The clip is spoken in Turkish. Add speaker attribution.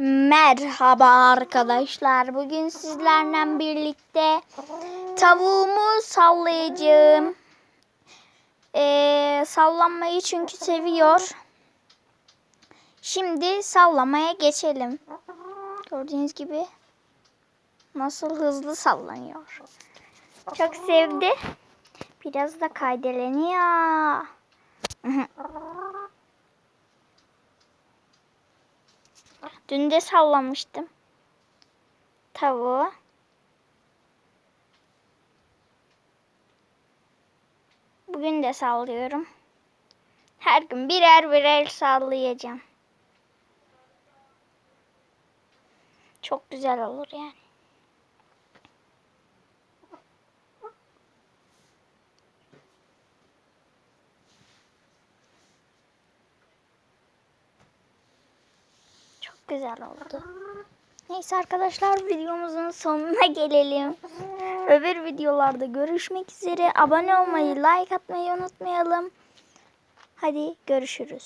Speaker 1: Merhaba arkadaşlar. Bugün sizlerle birlikte tavuğumu sallayacağım. Ee, sallanmayı çünkü seviyor. Şimdi sallamaya geçelim. Gördüğünüz gibi nasıl hızlı sallanıyor. Çok sevdi. Biraz da kaydeleniyor. Dün de sallamıştım. Tavuğu. Bugün de sallıyorum. Her gün birer birer sallayacağım. Çok güzel olur yani. Güzel oldu. Neyse arkadaşlar videomuzun sonuna gelelim. Öbür videolarda görüşmek üzere. Abone olmayı, like atmayı unutmayalım. Hadi görüşürüz.